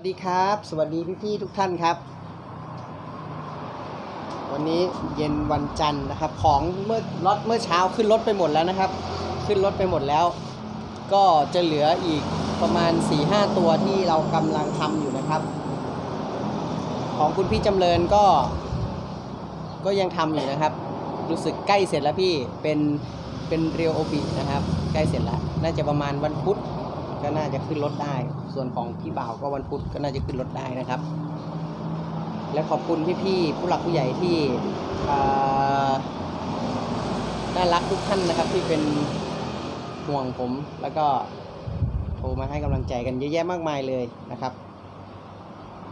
วัสดีครับ สวัสดีพี่ๆทุกท่านครับ วันนี้เย็นวันจันทร์นะครับ ของเมื่อรถเมื่อเช้าขึ้นรถไปหมดแล้วนะครับ ขึ้นรถไปหมดแล้ว ก็จะเหลืออีกประมาณ 4-5 ตัวที่เรากำลังทำอยู่นะครับ ของคุณพี่จำเริญก็ ก็ยังทำอยู่นะครับ รู้สึกใกล้เสร็จแล้วพี่เป็นเป็นเรียวโอบินะครับ ใกล้เสร็จแล้ว น่าจะประมาณวันพุธ ก็น่าจะขึ้นรถได้ ส่วนของพี่บ่าวก็วันพุธก็น่าจะขึ้นรถได้นะครับ และขอบคุณพี่ๆผู้หลักผู้ใหญ่ที่น่ารักทุกท่านนะครับ ที่เป็นห่วงผม แล้วก็โทรมาให้กำลังใจกันเยอะแยะมากมายเลยนะครับ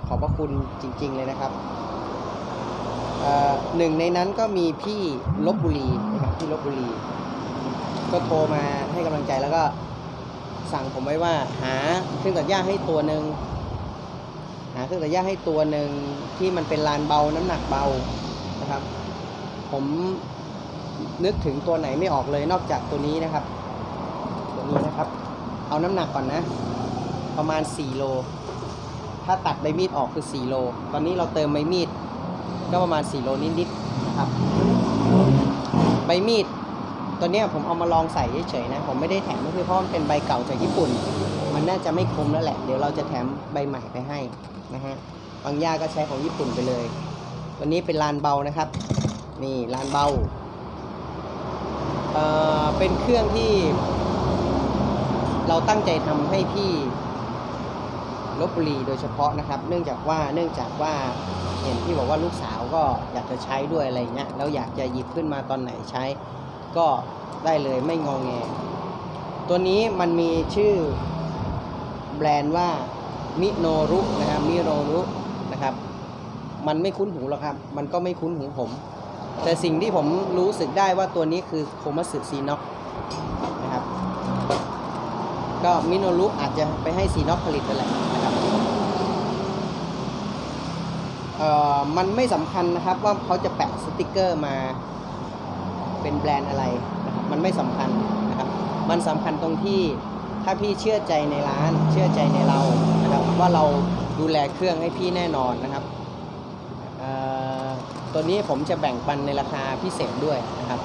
ขอบพระคุณจริง ๆ เลยนะครับหนึ่งในนั้นก็มีพี่ลบบุรีนะครับพี่ลบบุรี ก็โทรมาให้กำลังใจแล้วก็ สั่งผมไว้ว่าหาเครื่องตัดหญ้าให้ตัวหนึ่งหาเครื่องตัดหญ้าให้ตัวหนึ่งที่มันเป็นลานเบาน้ำหนักเบานะครับ ผมนึกถึงตัวไหนไม่ออกเลยนอกจากตัวนี้นะครับ ตัวนี้นะครับ เอาน้ำหนักก่อนนะ ประมาณ 4 โล ถ้าตัดใบมีดออกคือ 4 โล ตอนนี้เราเติมใบมีด ก็ประมาณ 4 โลนิดๆนะครับ ใบมีด ตัวเนี้ยผมเอามาลองใส่เฉยๆนะ ผมไม่ได้แถมก็คือเพราะมันเป็นใบเก่าจากญี่ปุ่น มันน่าจะไม่คมแล้วแหละ เดี๋ยวเราจะแถมใบใหม่ไปให้นะฮะบางย่าก็ใช้ของญี่ปุ่นไปเลย ตัวนี้เป็นลานเบานะครับ นี่ลานเบาเอ่อเป็นเครื่องที่ เราตั้งใจทำให้พี่ลบบุรีโดยเฉพาะนะครับ เนื่องจากว่าเนื่องจากว่าเห็นที่บอกว่าลูกสาวก็อยากจะใช้ด้วยอะไรเงี้ยแล้วอยากจะหยิบขึ้นมาตอนไหนใช้ ก็ได้เลยไม่งองแง ตัวนี้มันมีชื่อแบรนด์ว่ามิโนรุนะครับมิโนรุนะครับ มันไม่คุ้นหูหรอกครับ มันก็ไม่คุ้นหูผม แต่สิ่งที่ผมรู้สึกได้ว่าตัวนี้คือโคมัสึซีน็อกนะครับ ก็มิโนรุอาจจะไปให้ซีน็อกผลิตนั่นแหละนะครับเอ่อมันไม่สำคัญนะครับว่าเขาจะแปะสติกเกอร์มา เป็นแบรนด์อะไรนะครับมันไม่สำคัญนะครับ มันสำคัญตรงที่ถ้าพี่เชื่อใจในร้านเชื่อใจในเรานะครับว่าเราดูแลเครื่องให้พี่แน่นอนนะครับตัวนี้ผมจะแบ่งปันในราคาพิเศษด้วยนะครับ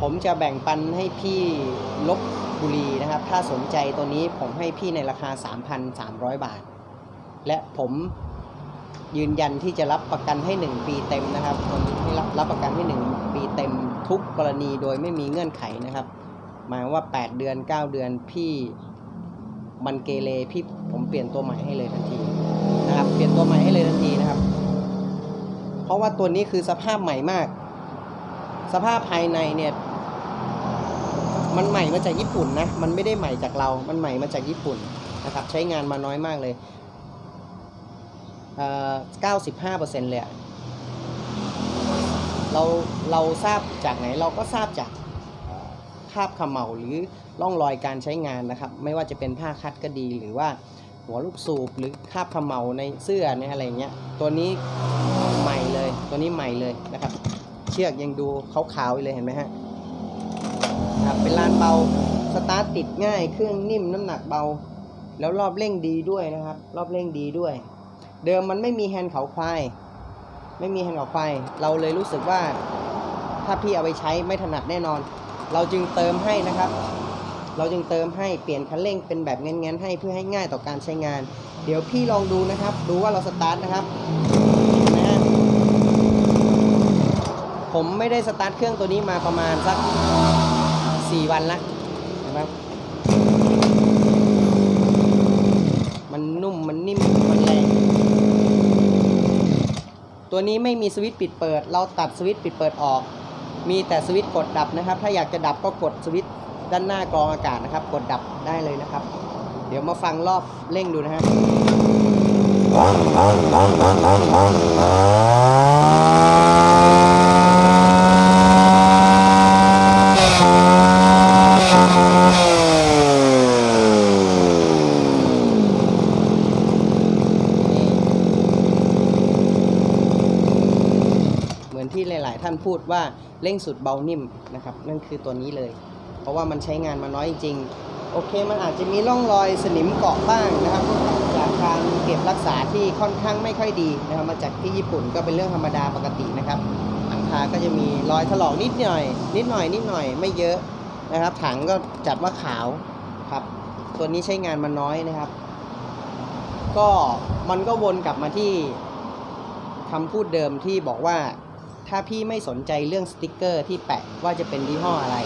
ผมจะแบ่งปันให้พี่ลบบุรีนะครับ ถ้าสนใจตัวนี้ผมให้พี่ในราคา 3,300 บาท และผม ยืนยันที่จะรับประกันให้ 1 ปีเต็มนะครับผมให้รับรับประกันให้ 1 ปีเต็มทุกกรณีโดยไม่มีเงื่อนไขนะครับ หมายว่า 8 เดือน 9 เดือนพี่มันเกเรพี่ผมเปลี่ยนตัวใหม่ให้เลยทันทีนะครับเปลี่ยนตัวใหม่ให้เลยทันทีนะครับ เพราะว่าตัวนี้คือสภาพใหม่มาก สภาพภายในเนี่ยมันใหม่มาจากญี่ปุ่นนะ มันไม่ได้ใหม่จากเรา มันใหม่มาจากญี่ปุ่นนะครับ ใช้งานมาน้อยมากเลย เอ่อ95%เลยอะเราเราทราบจากไหนเราก็ทราบจากคราบขมเหลาหรือร่องรอยการใช้งานนะครับ ไม่ว่าจะเป็นผ้าคัดก็ดีหรือว่าหัวลูกสูบหรือคราบขมเหลาในเสื้อเนี่ยอะไรเงี้ยตัวนี้ใหม่เลยตัวนี้ใหม่เลยนะครับ เชือกยังดูขาวๆเลยเห็นไหมฮะครับเป็นลานเบาสตาร์ทติดง่ายเครื่องนิ่มน้ำหนักเบา แล้วรอบเร่งดีด้วยนะครับ รอบเร่งดีด้วย เดิมมันไม่มีแฮนด์เขาควายไม่มีแฮนด์เขาควายเราเลยรู้สึกว่าถ้าพี่เอาไปใช้ไม่ถนัดแน่นอน เราจึงเติมให้นะครับ เราจึงเติมให้เปลี่ยนคันเร่งเป็นแบบแง้นๆให้เพื่อให้ง่ายต่อการใช้งาน เดี๋ยวพี่ลองดูนะครับ ดูว่าเราสตาร์ทนะครับนไหมฮะผมไม่ได้สตาร์ทเครื่องตัวนี้มาประมาณสักสี่วันละนไหมมันนุ่ม มันนิ่ม มันแรง ตัวนี้ไม่มีสวิตช์ปิดเปิด เราตัดสวิตช์ปิดเปิดออก มีแต่สวิตช์กดดับนะครับ ถ้าอยากจะดับก็กดสวิตช์ด้านหน้ากรองอากาศนะครับ กดดับได้เลยนะครับ เดี๋ยวมาฟังรอบเร่งดูนะฮะ เหมือนที่หลาย ๆ ท่าน พูดว่าเร่งสุดเบานิ่มนะครับนั่นคือตัวนี้เลย เพราะว่ามันใช้งานมาน้อยจริงๆโอเคมันอาจจะมีร่องรอยสนิมเกาะบ้างนะครับจากการเก็บรักษาที่ค่อนข้างไม่ค่อยดีนะครับมาจากที่ญี่ปุ่นก็เป็นเรื่องธรรมดาปกตินะครับหลังคาก็จะมีรอยถลอกนิดหน่อย นิดหน่อยนิดหน่อยไม่เยอะนะครับ ถังก็จัดว่าขาวครับตัวนี้ใช้งานมาน้อยนะครับ ก็มันก็วนกลับมาที่คำพูดเดิมที่บอกว่า ถ้าพี่ไม่สนใจเรื่องสติกเกอร์ที่แปะว่าจะเป็นยี่ห้ออะไร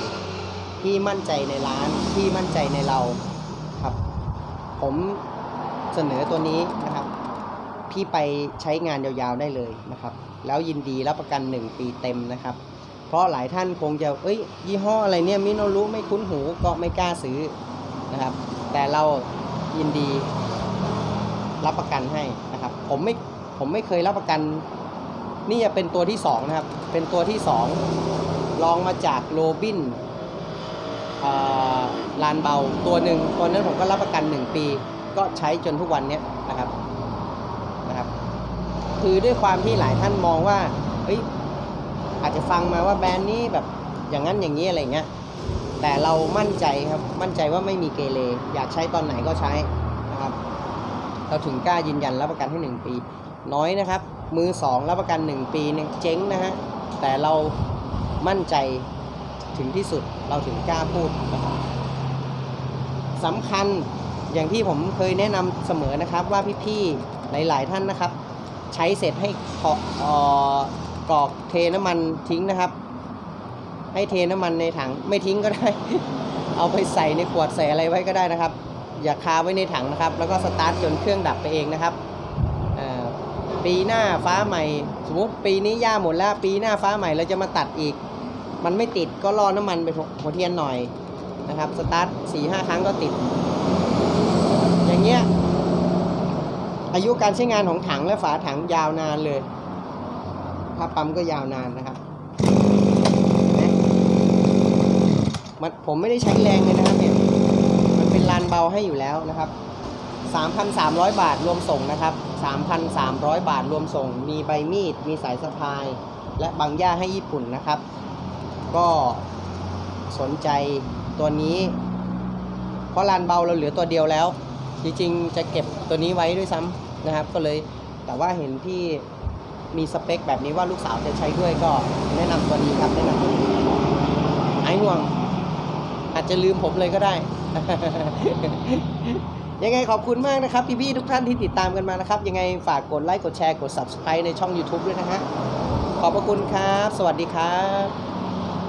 พี่มั่นใจในร้าน พี่มั่นใจในเราครับ ผมเสนอตัวนี้นะครับ พี่ไปใช้งานยาวๆได้เลยนะครับ แล้วยินดีรับประกัน 1 ปีเต็มนะครับ เพราะหลายท่านคงจะ เอ้ย ยี่ห้ออะไรเนี่ยมิโนรู้ไม่คุ้นหูก็ไม่กล้าซื้อนะครับ แต่เรายินดีรับประกันให้นะครับ ผมไม่ ผมไม่เคยรับประกัน นี่จะเป็นตัวที่สองนะครับ เป็นตัวที่สองลองมาจากโรบินลานเบาตัวหนึ่งตัวนั้นผมก็รับประกัน 1 ปี ก็ใช้จนทุกวันนี้นะครับนะครับ คือด้วยความที่หลายท่านมองว่าเฮ้ยอาจจะฟังมาว่าแบรนด์นี้แบบอย่างนั้นอย่างนี้อะไรเงี้ยแต่เรามั่นใจครับมั่นใจว่าไม่มีเกเรอยากใช้ตอนไหนก็ใช้นะครับ เราถึงกล้ายืนยันรับประกันให้ 1 ปี น้อยนะครับ มือสองรับประกัน 1 ปีเนี่ยเจ๊งนะฮะ แต่เรามั่นใจถึงที่สุดเราถึงกล้าพูดนะครับสำคัญอย่างที่ผมเคยแนะนำเสมอนะครับว่าพี่ๆหลายๆท่านนะครับ ใช้เสร็จให้ขออกรอกเทน้ำมันทิ้งนะครับ ให้เทน้ำมันในถังไม่ทิ้งก็ได้ เอาไปใส่ในขวดใส่อะไรไว้ก็ได้นะครับ อย่าคาไว้ในถังนะครับ แล้วก็สตาร์ทจนเครื่องดับไปเองนะครับ ปีหน้าฟ้าใหม่ สมมติปีนี้หญ้าหมดแล้วปีหน้าฟ้าใหม่เราจะมาตัดอีก มันไม่ติดก็รอน้ำมันไปหัวเทียนหน่อยนะครับสตาร์ทสี่ห้าครั้งก็ติด อย่างเงี้ยอายุการใช้งานของถังและฝาถังยาวนานเลยผ้าปั๊มก็ยาวนานนะครับมันผมไม่ได้ใช้แรงเลยนะครับเนี่ยมันเป็นลานเบาให้อยู่แล้วนะครับ 3,300 บาทรวมส่งนะครับ 3,300 บาทรวมส่ง มีใบมีด มีสายสะพาย และบางย่าให้ญี่ปุ่นนะครับ ก็สนใจตัวนี้ เพราะลานเบาเราเหลือตัวเดียวแล้ว จริงๆ จะเก็บตัวนี้ไว้ด้วยซ้ำนะครับ ก็เลยแต่ว่าเห็นที่มีสเปคแบบนี้ว่าลูกสาวจะใช้ด้วยก็แนะนำตัวนี้ครับ แนะนำตัวนี้ไอ้ห่วง อาจจะลืมผมเลยก็ได้ ยังไงขอบคุณมากนะครับพี่ๆทุกท่านที่ติดตามกันมานะครับ ยังไงฝากกดไลค์กดแชร์กด subscribe ในช่อง YouTube ด้วยนะฮะขอบพระคุณครับ สวัสดีครับ